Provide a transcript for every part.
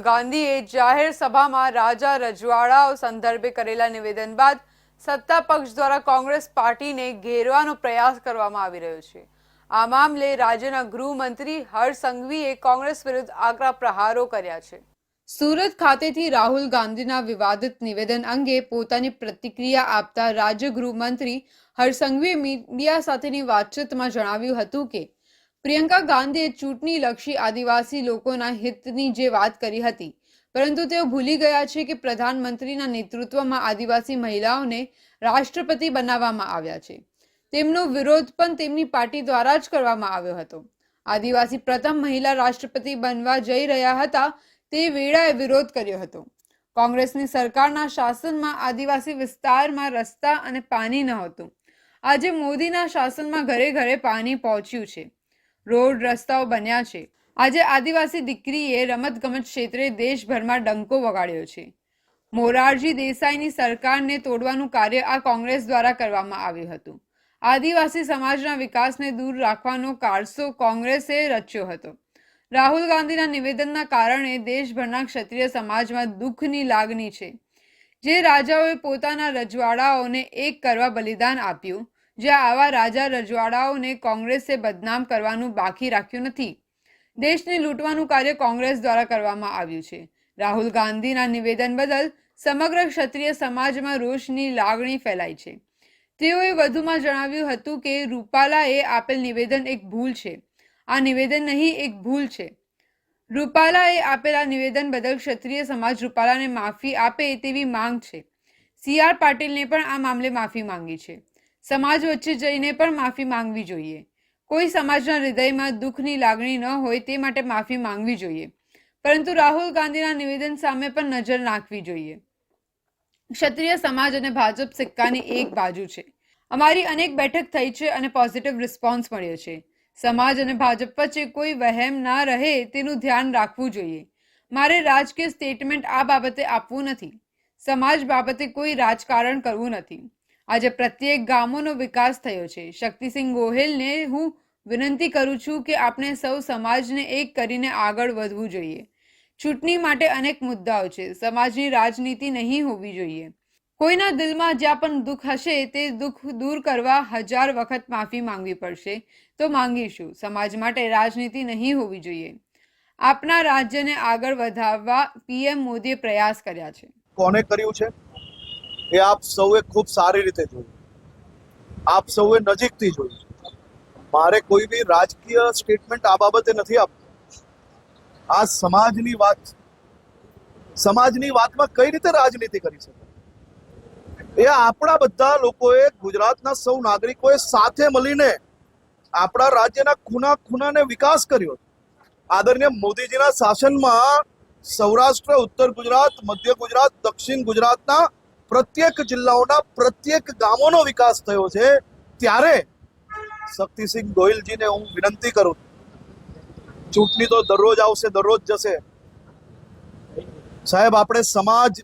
રાહુલ ગાંધીએ જાહેર સભામાં રાજા રજવાડાઓ સંદર્ભે કરેલા નિવેદન બાદ સત્તા પક્ષ દ્વારા કોંગ્રેસ પાર્ટીને ઘેરવાનો પ્રયાસ કરવામાં આવી રહ્યો છે. આ મામલે રાજ્યના ગૃહમંત્રી હર્ષ સંઘવીએ કોંગ્રેસ વિરુદ્ધ આકરા પ્રહારો કર્યા છે. સુરત ખાતેથી રાહુલ ગાંધીના વિવાદિત નિવેદન અંગે પોતાની પ્રતિક્રિયા આપતા રાજ્ય ગૃહમંત્રી હર્ષ સંઘવીએ મીડિયા સાથેની વાતચીતમાં જણાવ્યું હતું કે પ્રિયંકા ગાંધીએ ચૂંટણીલક્ષી આદિવાસી લોકોના હિતની જે વાત કરી હતી, પરંતુ તેઓ ભૂલી ગયા છે કે પ્રધાનમંત્રીના નેતૃત્વમાં આદિવાસી મહિલાઓને રાષ્ટ્રપતિ બનાવવામાં આવ્યા છે. તેમનો વિરોધ પણ તેમની પાર્ટી દ્વારા જ કરવામાં આવ્યો હતો. આદિવાસી પ્રથમ મહિલા રાષ્ટ્રપતિ બનવા જઈ રહ્યા હતા તે વેળાએ વિરોધ કર્યો હતો. કોંગ્રેસની સરકારના શાસનમાં આદિવાસી વિસ્તારમાં રસ્તા અને પાણી નહોતું આજે મોદીના શાસનમાં ઘરે ઘરે પાણી પહોંચ્યું છે. રોડ રસ્તાઓ બન્યા છે. આજે આદિવાસી દીકરીએ રમતગમત ક્ષેત્રે દેશભરમાં ડંકો વગાડ્યો છે. મોરારજી દેસાઈની સરકારને તોડવાનું કાર્ય આ કોંગ્રેસ દ્વારા કરવામાં આવ્યું હતું. આદિવાસી સમાજના વિકાસને દૂર રાખવાનો કારસો કોંગ્રેસે રચ્યો હતો. રાહુલ ગાંધીના નિવેદનના કારણે દેશભરના ક્ષત્રિય સમાજમાં દુઃખની લાગણી છે. જે રાજાઓએ પોતાના રજવાડાઓને એક કરવા બલિદાન આપ્યું જ્યાં આવા રાજા રજવાડાઓને કોંગ્રેસે બદનામ કરવાનું બાકી રાખ્યું નથી. દેશને લૂંટવાનું કાર્ય કોંગ્રેસ દ્વારા કરવામાં આવ્યું છે. રાહુલ ગાંધીના નિવેદન બદલ સમગ્ર ક્ષત્રિય સમાજમાં રોષની લાગણી ફેલાઈ છે. તેઓએ વધુમાં જણાવ્યું હતું કે રૂપાલાએ આપેલ નિવેદન એક ભૂલ છે. આ નિવેદન નહીં, એક ભૂલ છે. રૂપાલાએ આપેલા નિવેદન બદલ ક્ષત્રિય સમાજ રૂપાલાને માફી આપે તેવી માંગ છે. સી આર પાટીલને પણ આ મામલે માફી માંગી છે. સમાજ વચ્ચે જઈને પણ માફી માંગવી જોઈએ. કોઈ સમાજના હૃદયમાં દુઃખની લાગણી ન હોય તે માટે માફી માંગવી જોઈએ. પરંતુ રાહુલ ગાંધીના નિવેદન સામે પણ નજર નાખવી જોઈએ. ક્ષત્રિય સમાજ અને ભાજપ સિક્કાની એક બાજુ છે. અમારી અનેક બેઠક થઈ છે અને પોઝિટિવ રિસ્પોન્સ મળ્યો છે. સમાજ અને ભાજપ વચ્ચે કોઈ વહેમ ના રહે તેનું ધ્યાન રાખવું જોઈએ. મારે રાજકીય સ્ટેટમેન્ટ આ બાબતે આપવું નથી. સમાજ બાબતે કોઈ રાજકારણ કરવું નથી. આજે પ્રત્યેક ગામોનો વિકાસ થયો છે. શક્તિસિંહ ગોહિલને હું વિનંતી કરું છું કે આપણે સૌ સમાજને એક કરીને આગળ વધવું જોઈએ. ચૂંટણી માટે અનેક મુદ્દાઓ છે. સમાજની રાજનીતિ નહીં હોવી જોઈએ. કોઈના દિલમાં જ્યાં પણ દુઃખ હશે તે દુઃખ દૂર કરવા હજાર વખત માફી માંગવી પડશે. તો માંગીશું. સમાજ માટે રાજનીતિ નહીં હોવી જોઈએ. આપના રાજ્યને આગળ વધારવા પીએમ મોદીએ પ્રયાસ કર્યા છે. કોને કર્યું છે? એ આપ સૌએ ખૂબ સારી રીતે જોયું. આપ સૌએ નજીકથી જોયું. મારે કોઈ બી રાજકીય સ્ટેટમેન્ટ આ બાબતે નથી આપતું આ સમાજની વાત સમાજની વાતમાં કઈ રીતે રાજનીતિ કરી શકે? એ આપણા બધા લોકોએ ગુજરાતના સૌ નાગરિકોએ સાથે મળીને આપણા રાજ્યના ખૂના ખૂનાને વિકાસ કર્યો આદરણીય મોદીજીના શાસનમાં સૌરાષ્ટ્ર, ઉત્તર ગુજરાત, મધ્ય ગુજરાત, દક્ષિણ ગુજરાતના પ્રત્યેક જિલ્લાઓના પ્રત્યેક ગામોનો વિકાસ થયો છે, ત્યારે શક્તિસિંહ ગોહિલજીને હું વિનંતી કરું ચૂંટણી તો દરરોજ આવશે, દરરોજ જશે. સાહેબ, આપણે સમાજ,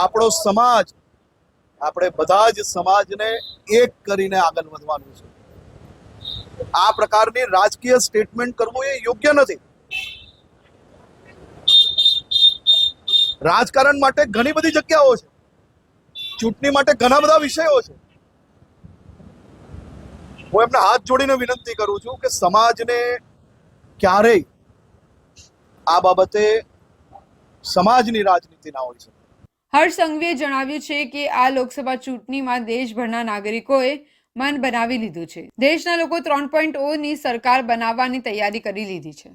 આપણો સમાજ, આપણે બધા જ સમાજને એક કરીને આગળ વધવાનું છે. આ પ્રકારની રાજકીય સ્ટેટમેન્ટ કરવું એ યોગ્ય નથી. રાજકારણ માટે ઘણી બધી જગ્યાઓ છે. ચૂંટણી માટે ઘણા બધા વિષયો છે. હું એમને હાથ જોડીને વિનંતી કરું છું કે સમાજને ક્યારેય આ બાબતે સમાજની રાજનીતિ ના હોય છે હર્ષ સંઘવીએ જણાવ્યું છે કે આ લોકસભા ચૂંટણીમાં દેશભરના નાગરિકોએ મન બનાવી લીધું છે. દેશના લોકો ત્રણ પોઈન્ટ ઓની સરકાર બનાવવાની તૈયારી કરી લીધી છે.